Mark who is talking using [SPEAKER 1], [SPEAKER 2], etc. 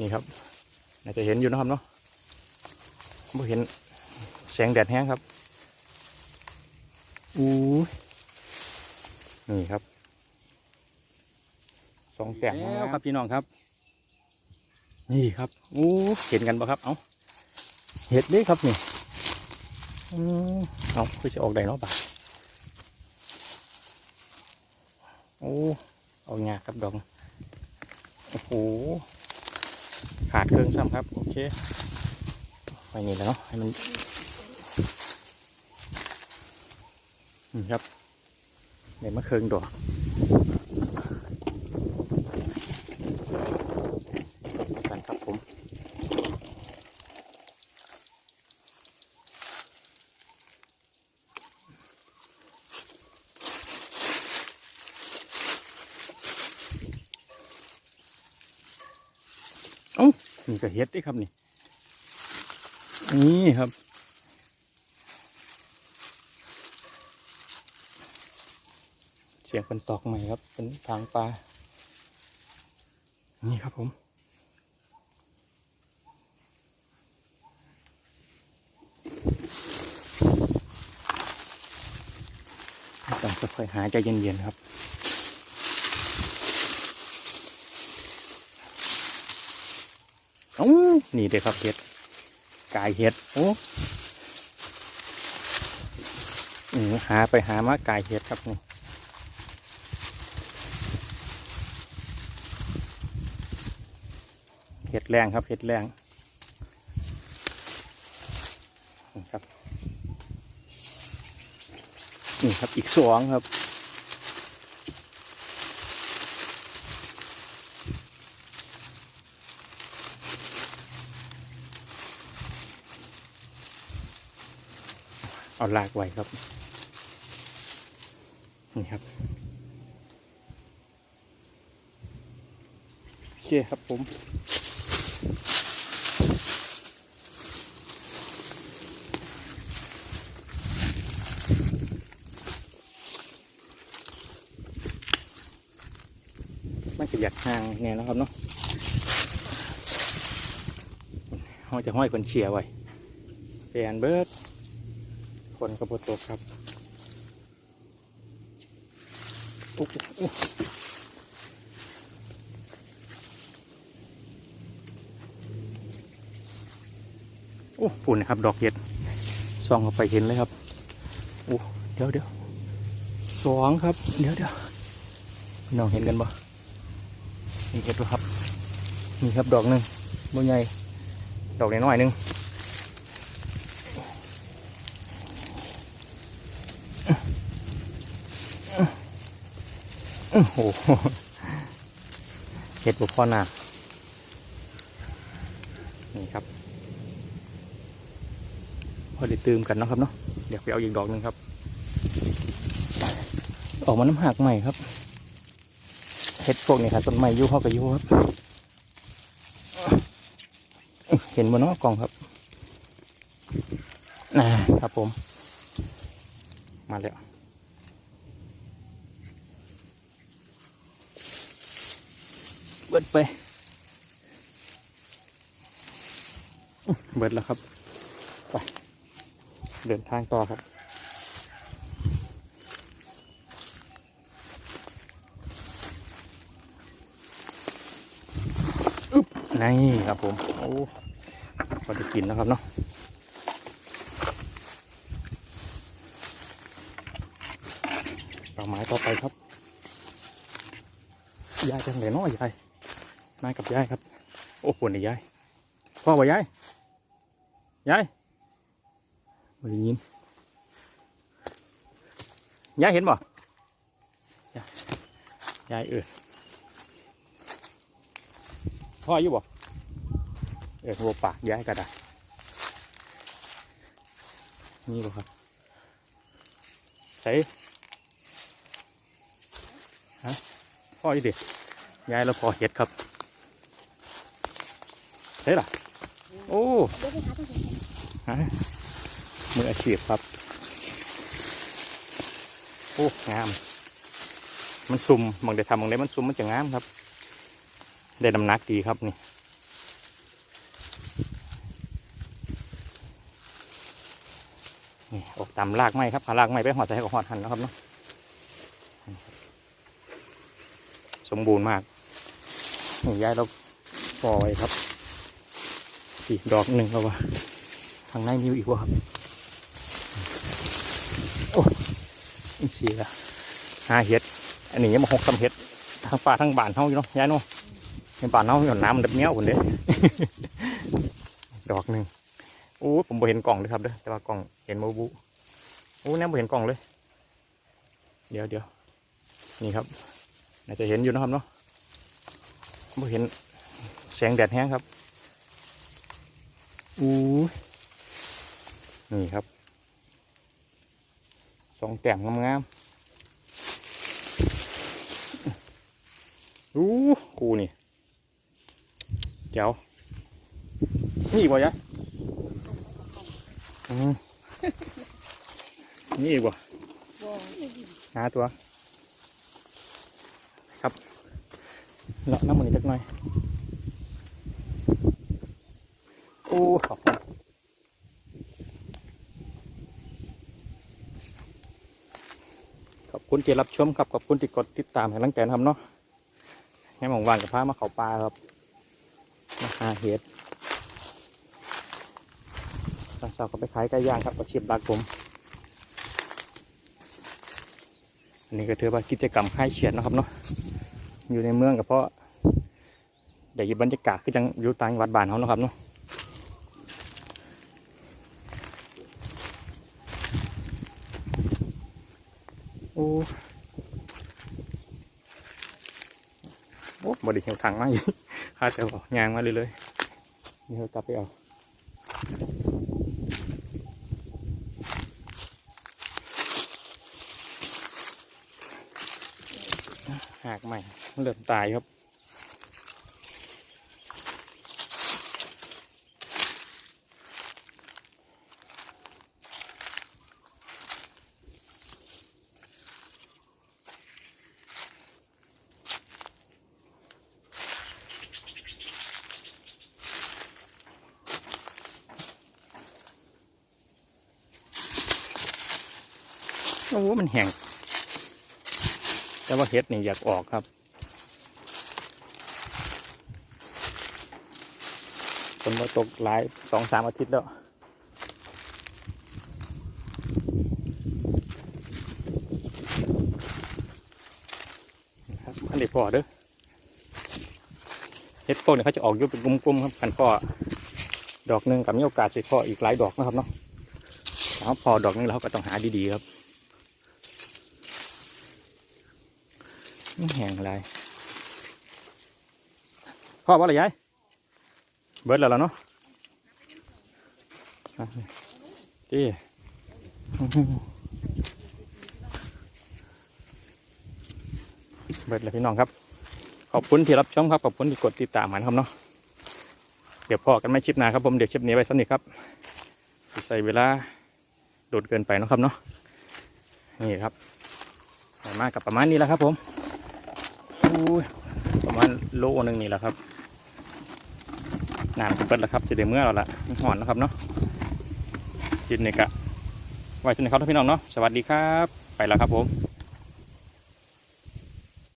[SPEAKER 1] นี่ครับน่าจะเห็นอยู่นะครับเนาะไม่เห็นแสงแดดแห้งครับอู้ยนี่ครับสองแต้มแล้วครับพี่น้องครับ นี่ครับอู้เห็นกันปะครับ เอาเห็ดเลยครับนี่อืมเอาคือจะออกได้เนาะบ่าโอ้เอาหยากครับดอกโอ้โห ขาดเครื่องซ้ำครับโอเคไปนี่แหล้วเนาะให้มันนี่ครับเดี๋ยวมาเครื่องดอกกันครับผม เอ้า นี่ก็เฮ็ดด้ครับนี่ นี่ครับ เสียงเป็นตอกใหม่ครับ เป็นทางปลา นี่ครับผมต้องค่อยๆหาใจเย็นๆครับ โอ้นี่เด็กครับเห็ดกายเห็ดโอ้อืมหาไปหามากายเห็ดครับนี่เห็ดแรงครับเห็ดแรงนะครับนี่ครับอีกสองครับ เอาลากไว้ครับ นี่ครับ โอเคครับผมมันจะอยากห่างเนี่ยนะครับเนาะห้อยจะห้อยคนเชียร์ไว้เปลี่ยนเบิร์ด ฝนกระโปตกครับอุ๊บโอ้ปุ่นนะครับ ดอกเห็ดส่องเข้าไปเห็นเลยครับโอ้เดี๋ยวเดี๋ยวสองครับ เดี๋ยวเดี๋ยวน้องเห็นกันบ่นี่เห็ดบ่ครับนี่ครับดอกหนึ่งบ่ใหญ่ดอกน้อยๆหนึ่ง โอ้โหเห็ดบุพ่อหนานี่ครับ พอได้ตื่มกันนะครับเนาะเดี๋ยวไปเอาอีกดอกหนึ่งครับ ออกมาน้ำหักใหม่ครับเห็ดพวกนี้ครับต้นไม้ยุ่เข้ากับยุ่ครับ เห็นบนนอกกล่องครับนะครับผม มาแล้ว บิดไป เบิดแล้วครับ ไป เดินทางต่อครับอึ๊บนี่ครับผม โอ้พอได้กินแล้วครับเนาะเป้าหมายต่อไปครับยายจังเลยเนาะยาย มากับยายครับ โอ้ปวดนี่ยายพ่อว่ายายยายไม่ได้ยินยายเห็นบ่ยายเออพ่ออยู่บ่เออหัวปากยายก็ได้นี่บ่ครับใส่ฮะพ่ออยู่ดิยายเราพอเห็ดครับ ได้หระโอ้
[SPEAKER 2] เมื่
[SPEAKER 1] อเฉียบครับ โอ้งาม มันซุ่มบางได้ทำบางได้มันซุ่มมันจะงามครับ ได้ดำนักดีครับนี่นี่ออกตามรากไม้ครับหารากไม้ไปหอดใส่กับหอดหันแล้วครับเนาะสมบูรณ์มากนี่ยายเราปล่อยครับ อีกดอกหนึ่งแล้ววะทางในมีอีกวะครับ โอ้อินทรีย์ละหาเห็ด อันนี้ยังมาหกสำเห็ดทางป่าทางบ้านเฮาอยู่เนาะย้ายเนาะในบ้านเฮาหย่อนน้ำมันดับเนี้ยคนเด้ดอกหนึ่งโอ้ผมบ่เห็นกล่องเลยครับเด้อแต่ว่ากล่องเห็นโมบุโอ้แน่บ่เห็นกล่องเลย เดี๋ยวเดี๋ยวนี่ครับน่าจะเห็นอยู่นะครับเนาะบ่เห็นแสงแดดแห้งครับ อู้นี่ครับสองแต้มงามๆอู้คูนี่เจ๋วนี่อีกบ่ยะอืมนี่อีกบ่หาตัวครับเลาะน้ำมันจักหน่อย โอ้ขอบคุณขอบคุณที่รับชมครับ ขอบคุณที่กดติดตามให้ลังใจนะครับเนาะให้หมองวานกับพามาเขาปลาครับมาหาเห็ดตอนเช้าก็ไปขายไก่ย่างครับอาชีพหลักผม อันนี้ก็ถือว่ากิจกรรมคลายเฉียดนะครับเนาะ อยู่ในเมืองก็เพราะได้ยินบรรยากาศคือจังอยู่ต่างจังหวัดบ้านเขาเนาะครับเนาะ อ้โอ้บไดิเหี่ยวถังมาอยู่ข้าจะบอกยางมาเลยเลยๆนี่เรากลับไปเอาหากใหม่เริ่มตายครับ โอ้โหมันแห้งแต่ว่าเห็ดนี่อยากออกครับ ฝนมาตกหลายสองสามอาทิตย์แล้วครับอันนี้พอเด้อเห็ดพวกนี้เขาจะออกยู่เป็นกลุ่มๆครับกันพอดอกหนึ่งกับมีโอกาสจะพออีกหลายดอกนะครับเนาะถ้าพอดอกหนึงแล้วก็ต้องหาดีๆครับ แห้งอะไรพ่อว่าอะไรยายเบิดแล้วล่ะเนาะอะดีเบิดแล้วพี่น้องครับ ขอบคุณที่รับชมครับ ขอบคุณที่กดติดตามกันครับเนาะเดี๋ยวพอกันไม่ชิปหนาครับผมเดี๋ยวชิปนี้ไว้สักนิดครับใส่เวลาโดดเกินไปเนาะครับเนาะนี่ครับใส่มากกับประมาณนี้แหล้วครับผม ประมาณโลนึงนี่แหละครับน้ำจะเปิดแล้วครับจะได้เมื่อเราละมันหอนแล้วครับเนาะจินนี่กะไว้ชนในเขาทุกพี่น้องเนาะสวัสดีครับ ไปแล้วครับผม